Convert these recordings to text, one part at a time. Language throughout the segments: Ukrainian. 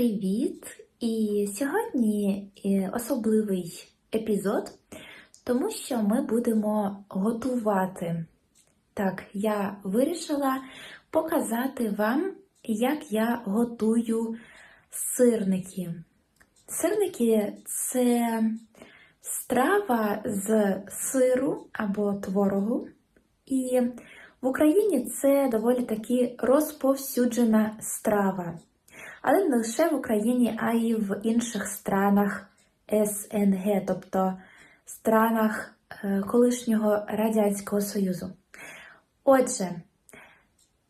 Привіт! І сьогодні е, особливий епізод, тому що ми будемо готувати. Так, я вирішила показати вам, як я готую сирники. Сирники це страва з сиру або творогу. І в Україні це доволі таки розповсюджена страва. Але не лише в Україні, а й в інших странах СНГ, тобто странах е, колишнього Радянського Союзу. Отже,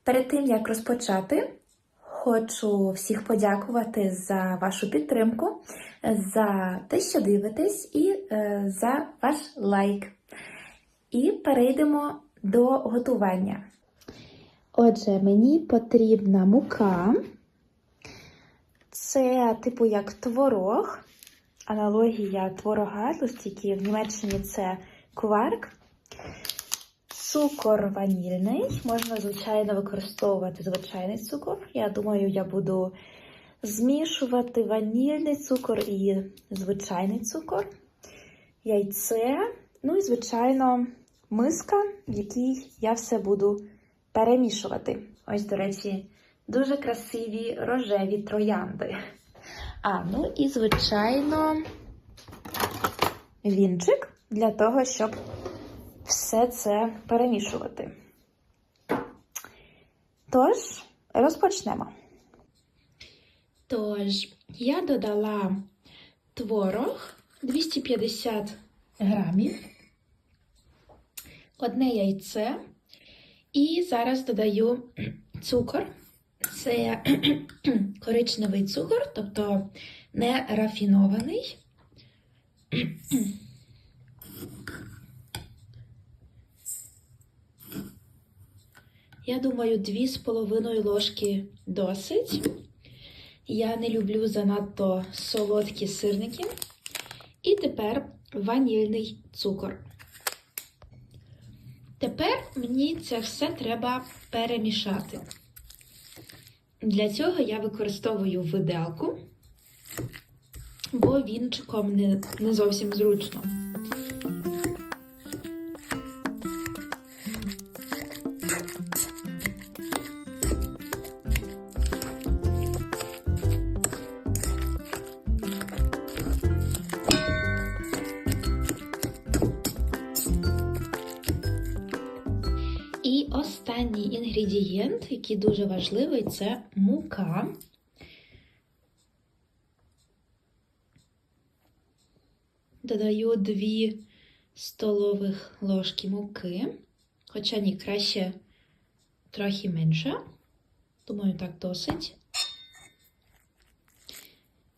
перед тим як розпочати, хочу всіх подякувати за вашу підтримку, за те, що дивитесь, і е, за ваш лайк. І перейдемо до готування. Отже, мені потрібна мука. Це типу як творог, аналогія творога, тільки в Німеччині це кварк. Цукор ванільний. Можна, звичайно, використовувати звичайний цукор. Я думаю, я буду змішувати ванільний цукор і звичайний цукор, яйце. Ну і, звичайно, миска, в якій я все буду перемішувати. Ось, до речі, дуже красиві рожеві троянди. А, ну і, звичайно, вінчик для того, щоб все це перемішувати. Тож, розпочнемо. Тож, я додала творог 250 грамів, одне яйце, і зараз додаю цукор. Це коричневий цукор, тобто не рафінований. Я думаю, дві з половиною ложки досить. Я не люблю занадто солодкі сирники. І тепер ванільний цукор. Тепер мені це все треба перемішати. Для цього я використовую виделку, бо вінчиком не, не зовсім зручно. І останній інгредієнт, який дуже важливий, це мука. Додаю 2 столових ложки муки, хоча ні, краще трохи менше. Думаю, так досить.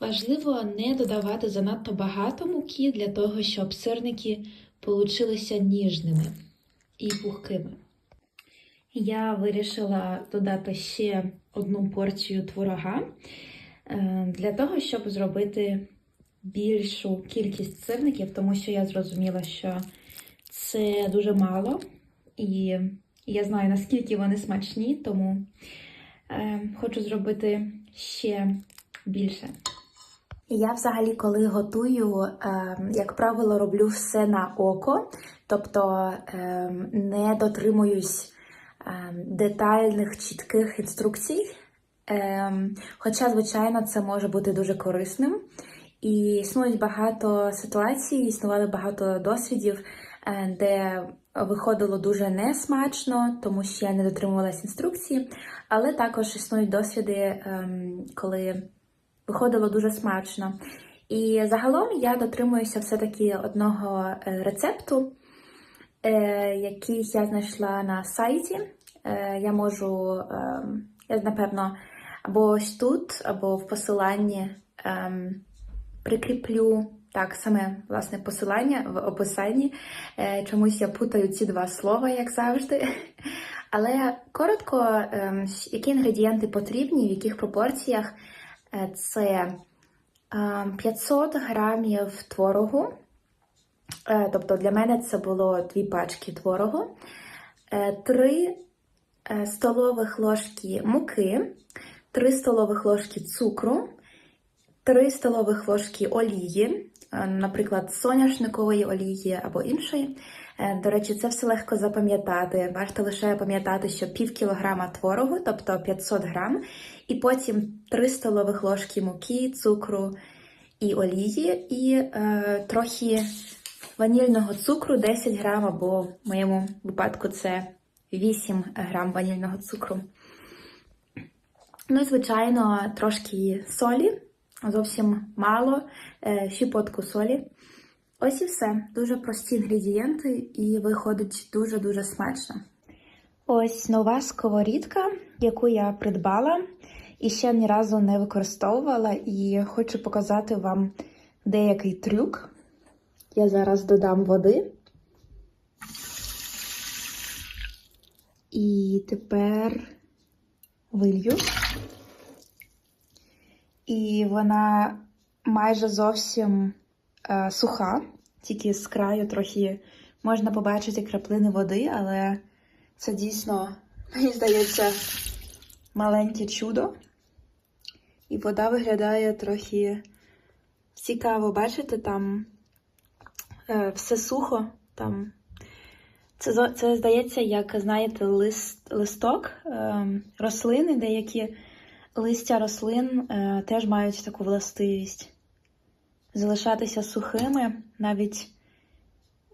Важливо не додавати занадто багато муки для того, щоб сирники получилися ніжними і пухкими. Я вирішила додати ще одну порцію творога е, для того, щоб зробити більшу кількість сирників, тому що я зрозуміла, що це дуже мало, і я знаю, наскільки вони смачні, тому е, хочу зробити ще більше. Я взагалі, коли готую, е, як правило, роблю все на око, тобто не дотримуюсь детальних, чітких інструкцій. Е, Хоча, звичайно, це може бути дуже корисним. І існують багато ситуацій, існували багато досвідів, е, де виходило дуже несмачно, тому що я не дотримувалась інструкції, але також існують досвіди, ем, коли виходило дуже смачно. І загалом я дотримуюся все-таки одного е, рецепту, який я знайшла на сайті. Е, Я можу, е, я напевно, або ось тут, або в посиланні е, прикріплю так саме власне посилання в описанні. Е, Чомусь я путаю ці два слова, як завжди. Але коротко, е, які інгредієнти потрібні, в яких пропорціях. Е, Це е, 500 грамів творогу. Е, Тобто для мене це було дві пачки творогу, 3 столових ложки муки, 3 столових ложки цукру 3 столових ложки олії, е, наприклад, соняшникової олії або іншої. Е, До речі, це все легко запам'ятати. Варто лише пам'ятати, що пів кілограма творогу, тобто 500 грам, і потім 3 столових ложки муки, цукру і олії, і е, трохи ванільного цукру 10 грам, або в моєму випадку це 8 грам ванільного цукру. Ну і, звичайно, трошки солі, зовсім мало, е, щепотку солі. Ось і все. Дуже прості інгредієнти, і виходить дуже-дуже смачно. Ось нова сковорідка, яку я придбала і ще ні разу не використовувала, і хочу показати вам деякий трюк. Я зараз додам води. І тепер вилью. І вона майже зовсім е, суха, тільки з краю трохи можна побачити краплини води, але це дійсно, мені здається, маленьке чудо. І вода виглядає трохи цікаво. Бачите, там все сухо. Там це, це здається, як знаєте, лист, листок е, рослини, деякі листя рослин е, теж мають таку властивість залишатися сухими навіть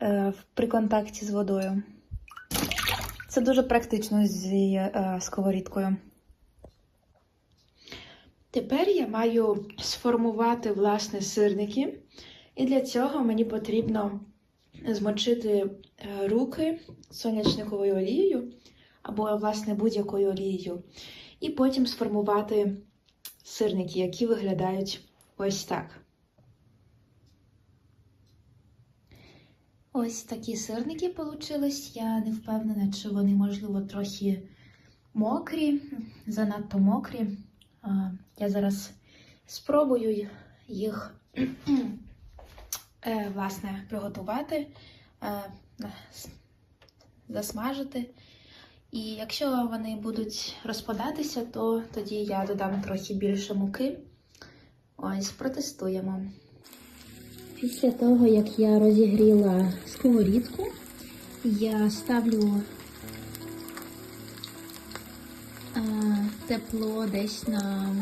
е, при контакті з водою. Це дуже практично е, сковорідкою. Тепер я маю сформувати власне сирники, і для цього мені потрібно змочити е, руки сонячниковою олією або, власне, будь-якою олією, і потім сформувати сирники, які виглядають ось так. Ось такі сирники получились. Я не впевнена, чи вони, можливо, трохи мокрі, занадто мокрі. Я зараз спробую їх власне приготувати, е, засмажити. І якщо вони будуть розпадатися, то тоді я додам трохи більше муки. Ось, протестуємо. Після того, як я розігріла сковорідку, я ставлю тепло десь на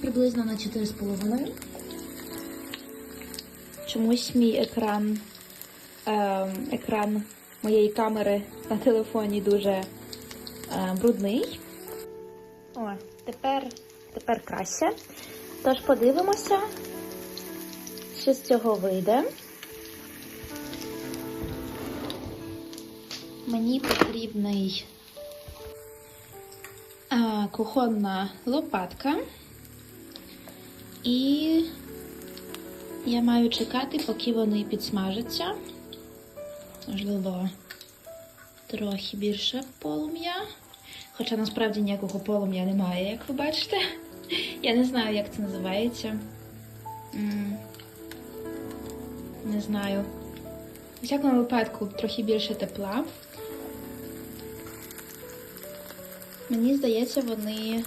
приблизно на 4,5. Чомусь мій екран, е, екран моєї камери на телефоні дуже е, брудний. О, тепер, тепер краще. Тож подивимося, що з цього вийде. Мені потрібний а, кухонна лопатка. І я маю чекати, поки вони підсмажаться. Можливо, трохи більше полум'я. Хоча насправді ніякого полум'я немає, як ви бачите. Я не знаю, як це називається. Не знаю. У всякому випадку трохи більше тепла. Мені здається, вони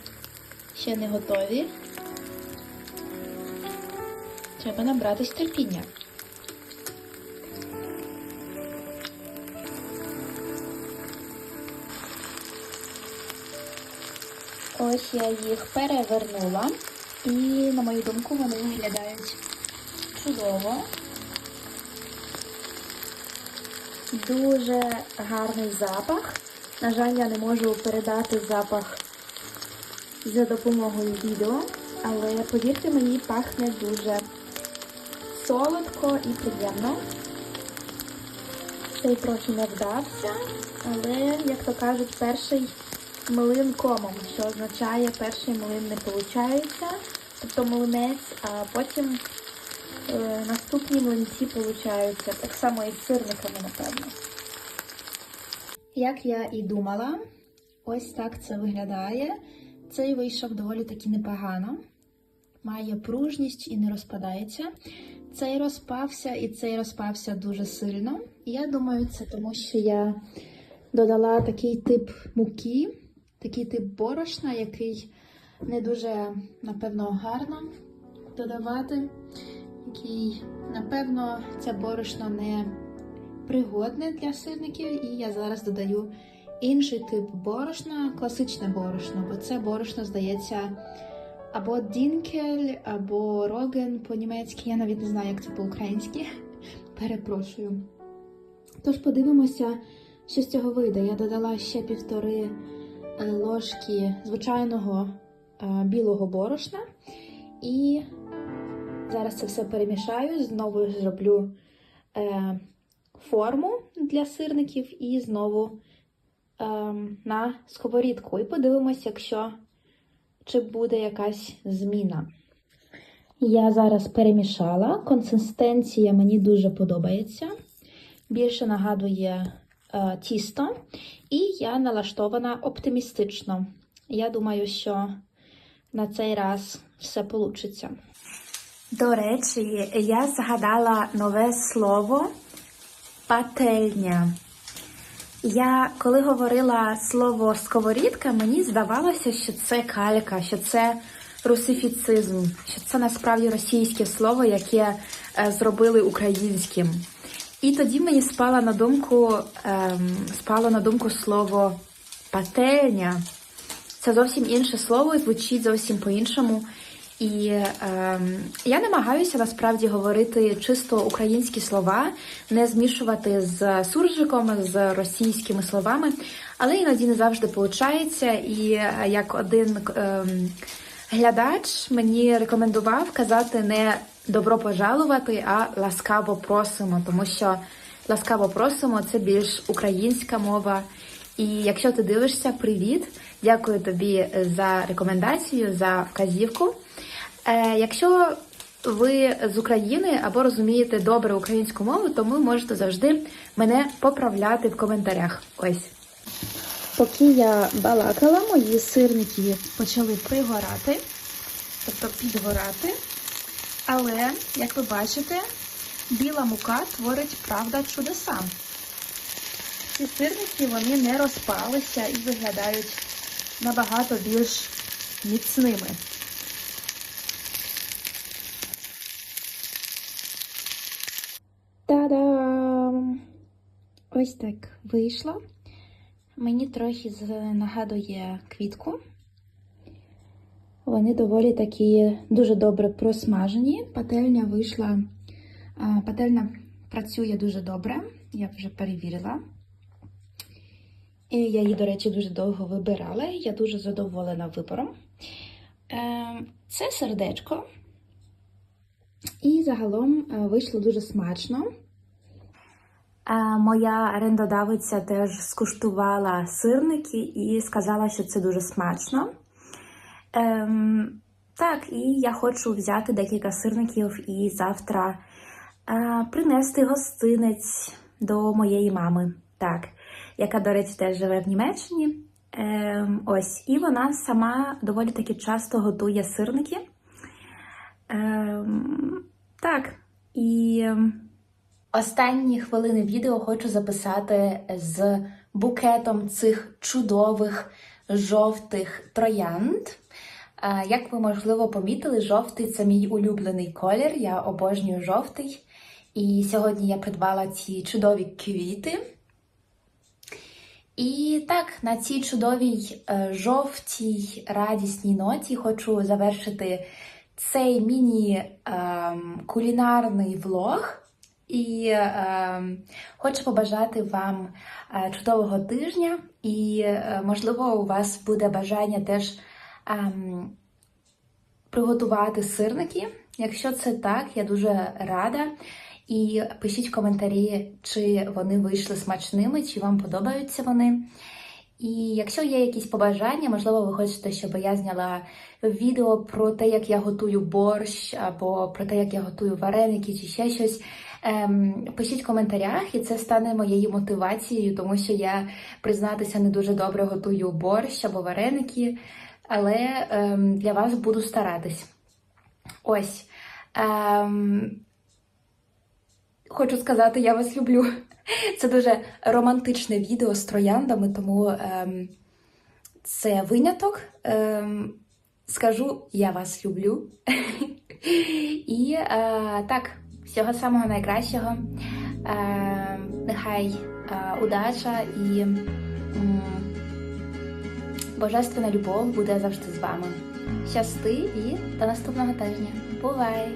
ще не готові. Треба набратись терпіння. Ось я їх перевернула, і, на мою думку, вони виглядають чудово. Дуже гарний запах. На жаль, я не можу передати запах за допомогою відео, але повірте мені, пахне дуже солодко і приємно. Цей трохи не вдався, але, як то кажуть, перший млин комом, що означає перший млин не виходить, тобто млинець, а потім е, наступні млинці получаються. Так само і з сирниками, напевно. Як я і думала, ось так це виглядає. Цей вийшов доволі таки непогано. Має пружність і не розпадається. Цей розпався і цей розпався дуже сильно. Я думаю, це тому, що я додала такий тип муки, такий тип борошна, який не дуже, напевно, гарно додавати, який, напевно, це борошно не пригодне для сирників, і я зараз додаю інший тип борошна, класичне борошно, бо це борошно здається або дінкель, або роген по-німецьки. Я навіть не знаю, як це по-українськи. Перепрошую. Тож подивимося, що з цього вийде. Я додала ще півтори е, ложки звичайного е, білого борошна. І зараз це все перемішаю, знову зроблю е, форму для сирників і знову е, на сковорідку. І подивимося, якщо чи буде якась зміна. Я зараз перемішала. Консистенція мені дуже подобається. Більше нагадує е, тісто, і я налаштована оптимістично. Я думаю, що на цей раз все вийде. До речі, я згадала нове слово пательня. Я коли говорила слово сковорідка, мені здавалося, що це калька, що це русифіцизм, що це насправді російське слово, яке е, зробили українським. І тоді мені спало на думку, ем, спало на думку слово пательня. Це зовсім інше слово і звучить зовсім по-іншому. І ем, я намагаюся насправді говорити чисто українські слова, не змішувати з суржиком, з російськими словами, але іноді не завжди виходить. І е, як один ем, глядач мені рекомендував казати не добро пожалувати, а ласкаво просимо, тому що ласкаво просимо це більш українська мова. І якщо ти дивишся, привіт! Дякую тобі за рекомендацію, за вказівку. Е, якщо ви з України або розумієте добре українську мову, то ви можете завжди мене поправляти в коментарях. Ось. Поки я балакала, мої сирники почали пригорати, тобто підгорати. Але, як ви бачите, біла мука творить правда чудеса. Ці сирники вони не розпалися і виглядають набагато більш міцними. Ось так вийшло. Мені трохи нагадує квітку. Вони доволі такі дуже добре просмажені. Пательня вийшла. Пательня працює дуже добре, я вже перевірила. І я її, до речі, дуже довго вибирала. Я дуже задоволена вибором. Е, Це сердечко. І загалом е, вийшло дуже смачно. Моя орендодавиця теж скуштувала сирники і сказала, що це дуже смачно. Ем, так, і я хочу взяти декілька сирників і завтра е, принести гостинець до моєї мами, так, яка, до речі, теж живе в Німеччині. Ем, ось, і вона сама доволі таки часто готує сирники. Ем, так, і ем, останні хвилини відео хочу записати з букетом цих чудових жовтих троянд. Е, Як ви, можливо, помітили, жовтий це мій улюблений колір. Я обожнюю жовтий. І сьогодні я придбала ці чудові квіти. І так, на цій чудовій е, жовтій радісній ноті хочу завершити цей міні-кулінарний влог. І е, хочу побажати вам е, чудового тижня, і, е, можливо, у вас буде бажання теж ем, приготувати сирники. Якщо це так, я дуже рада. І пишіть в коментарі, чи вони вийшли смачними, чи вам подобаються вони. І якщо є якісь побажання, можливо, ви хочете, щоб я зняла відео про те, як я готую борщ, або про те, як я готую вареники, чи ще щось. Ем, пишіть в коментарях, і це стане моєю мотивацією, тому що я, признатися, не дуже добре готую борщ або вареники, але ем, для вас буду старатись. Ось. Ем, Хочу сказати, я вас люблю. Це дуже романтичне відео з трояндами, тому ем, це виняток. Ем, скажу, я вас люблю. І е, так, всього самого найкращого. Е, нехай е, удача і божественна любов буде завжди з вами. Щасти і до наступного тижня. Бувай!